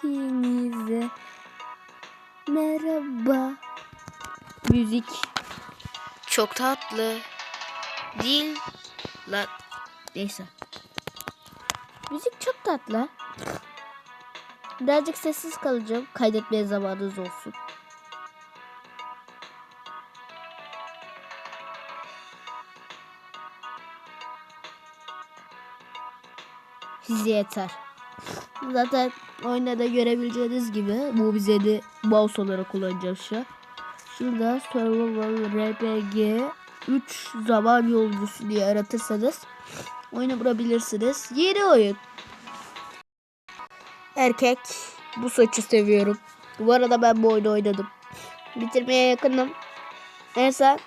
Hepinize merhaba. Müzik çok tatlı. Değil la neyse. Müzik çok tatlı. Birazcık sessiz kalacağım. Kaydetmeye zamanınız olsun. Size yeter. Zaten oyunda da görebileceğiniz gibi bu bize de mouse olarak kullanacağız şu an. Şurada Survival RPG 3 zaman yolcusu diye aratırsanız oyunu bulabilirsiniz. Yeni oyun. Erkek. Bu saçı seviyorum. Bu arada ben bu oyunu oynadım. Bitirmeye yakınım. En son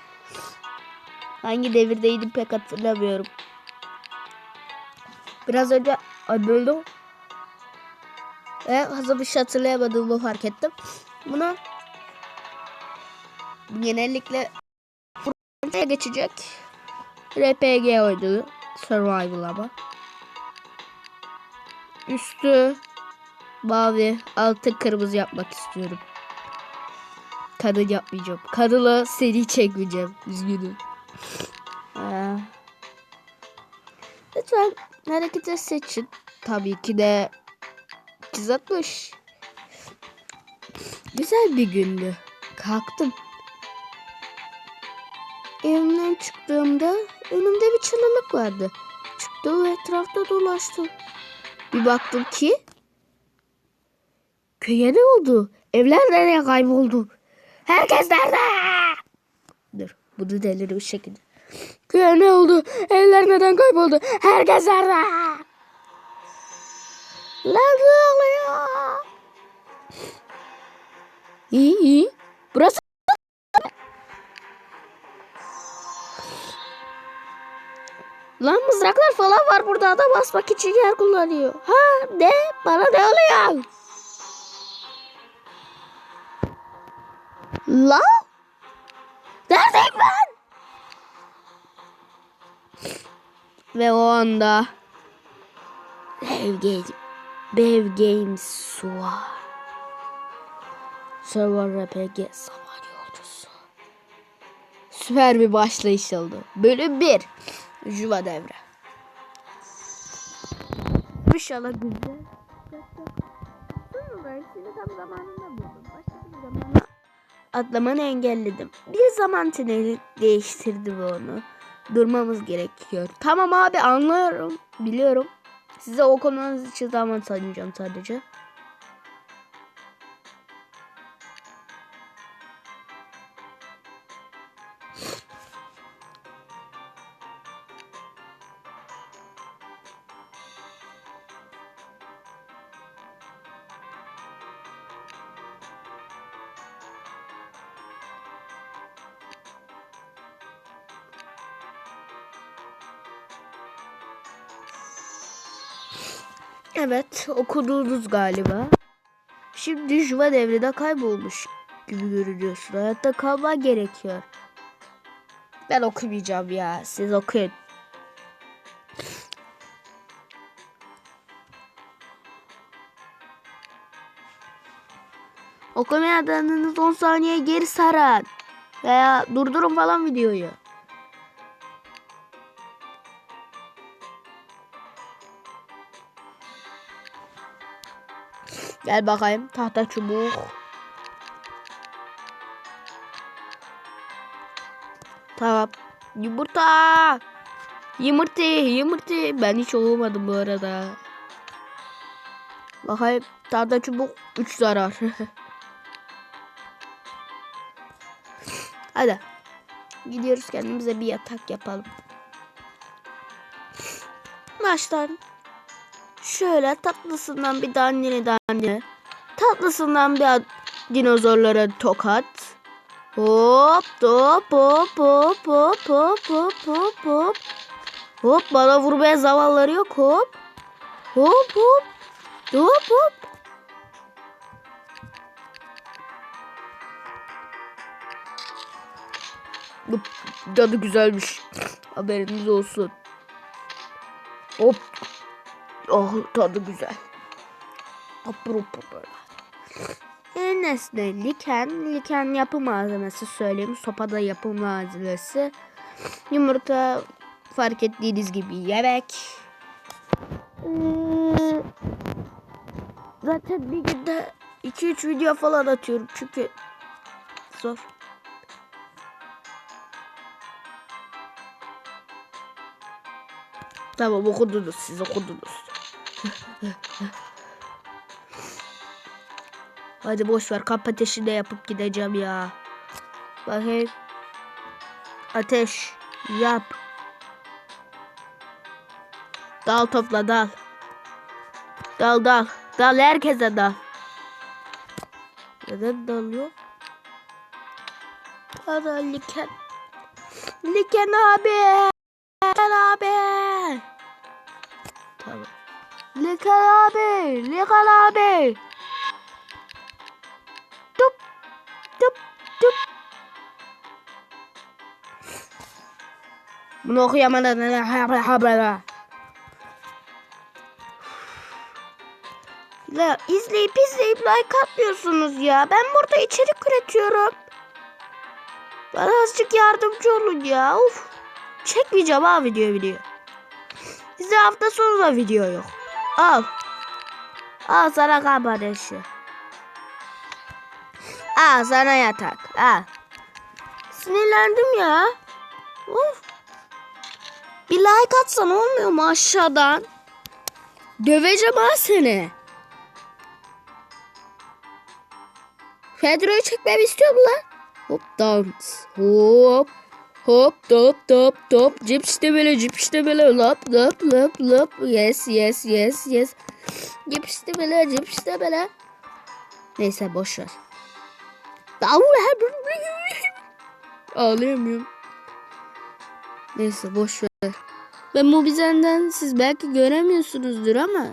hangi devirdeydim pek hatırlamıyorum. Biraz önce anladım. Ve hazır bir şey hatırlayamadığımı fark ettim. Bunu genellikle buraya geçecek. RPG oyunu. Survival ama. Üstü mavi, altı kırmızı yapmak istiyorum. Kadın yapmayacağım. Kadınla seri çekmeyeceğim. Üzgünüm. Ee, lütfen hareketi seçin. Tabii ki de 360. Güzel bir gündü. Kalktım. Evimden çıktığımda önümde bir çalılık vardı. Çıktım ve etrafta dolaştım. Bir baktım ki köye ne oldu? Evler nereye kayboldu? Herkes nerede? Dur bunu delirir bir şekilde. Köye ne oldu? Evler neden kayboldu? Herkes nerede? Lan ne oluyor? İyi iyi. Burası Lan mızraklar falan var burada adam basmak için yer kullanıyor. Ha ne? Bana ne oluyor? Lan? Ve o anda Bev Games Bev Games var. Server RPG zaman yolcusu. Süper bir başlayış oldu. Bölüm 1. Juva devre. İnşallah güzel. Sonra hepsini tam zamanında buldum. Başka bir zamana atlamanı engelledim. Bir zaman tüneli değiştirdi bu onu. Durmamız gerekiyor. Tamam abi anlıyorum. Biliyorum. Size o konularınız için zaman tanıyacağım sadece. Evet okudunuz galiba. Şimdi Juva devrede kaybolmuş gibi görünüyorsun. Hayatta kalman gerekiyor. Ben okumayacağım ya. Siz okuyun. Okumayanlarınız 10 saniye geri saran. Veya durdurun falan videoyu. Gel bakayım tahta çubuk. Tamam. Yumurta. Yumurta, yumurta. Ben hiç olmadım bu arada. Bakayım tahta çubuk 3 zarar. Hadi. Gidiyoruz kendimize bir yatak yapalım. Baştan Şöyle tatlısından bir dandini dandini. Tatlısından bir dinozorlara tokat. Hop hop hop hop hop hop hop hop hop. Hop bana vurmaya zavalları yok hop. Hop hop. Hop hop. Bu tadı güzelmiş. Haberiniz olsun. Hop Oh tadı güzel. Apur böyle. En nesne liken. Liken yapım malzemesi söyleyeyim. Sopada yapım malzemesi. Yumurta fark ettiğiniz gibi yemek. Zaten bir günde 2-3 video falan atıyorum çünkü zor. Tamam okudunuz siz okudunuz. Hadi boş ver kamp ateşinde yapıp gideceğim ya. Bakayım. Ateş yap. Dal topla dal. Dal dal. Dal herkese dal. Neden dalıyor? Para liken. Liken abi. Liken abi. Liken abi. Liken abi. Tup. Tup. Tup. Bunu okuyamadım. La izleyip izleyip like atmıyorsunuz ya. Ben burada içerik üretiyorum. Bana azıcık yardımcı olun ya. Uf. Çekmeyeceğim ha video video. Size hafta sonu da video yok. Al. Al sana kamp ateşi. Al sana yatak. Al. Sinirlendim ya. Uf. Bir like atsan olmuyor mu aşağıdan? Döveceğim ha seni. Fedro'yu çekmemi istiyor mu lan? Hop dans. Hop. Hop top top top. Cip işte böyle cip işte böyle lap lap lap lap. Yes yes yes yes. Cip işte böyle cip işte böyle. Neyse boş ver. Ağlayamıyorum. Neyse boş ver. Ben Mobizen'den siz belki göremiyorsunuzdur ama.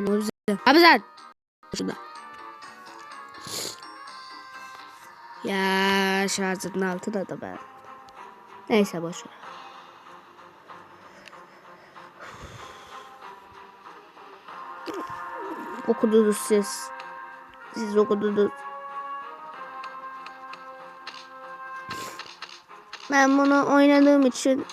Mobizen. Abi sen. Şurada. Ya şarjın altında da ben. Neyse boş ver. Okudunuz siz. Siz okudunuz. Ben bunu oynadığım için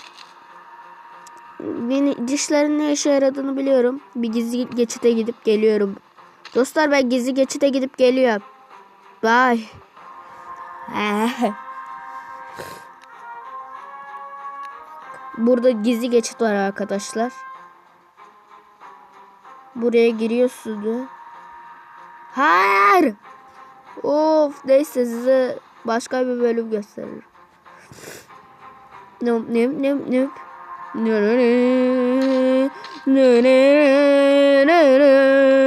beni dişlerin ne işe yaradığını biliyorum. Bir gizli geçite gidip geliyorum. Dostlar ben gizli geçite gidip geliyorum. Bye. Burada gizli geçit var arkadaşlar. Buraya giriyorsunuz. Hayır. Of neyse size başka bir bölüm gösteririm. Nöp nöp nöp nöp. Nö nö nö nö nö nö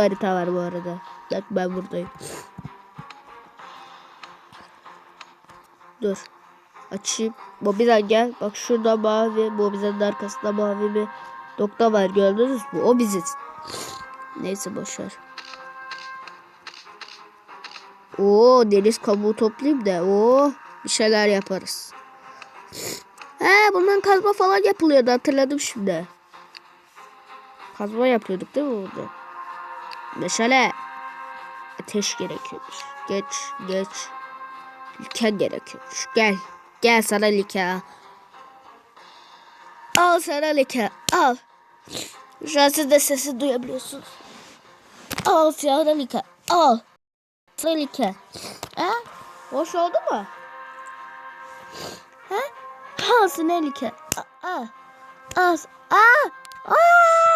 Burada harita var bu arada. Bak ben buradayım. Dur. Açayım. Bobizan gel. Bak şurada mavi. Bobizan'ın arkasında mavi bir nokta var. Gördünüz mü? O biziz. Neyse boşver. Oo deniz kabuğu toplayayım da o bir şeyler yaparız. He bundan kazma falan yapılıyordu hatırladım şimdi. Kazma yapıyorduk değil mi orada? Meşale. Ateş gerekiyormuş. Geç geç. Liken gerekiyormuş. Gel. Gel sana liken. Al sana liken. Al. Şu an siz de sesi duyabiliyorsunuz. Al sana liken. Al. Tehlike. Ha? Hoş oldu mu? Ha? Al tehlike. Aa. Aa. Aa.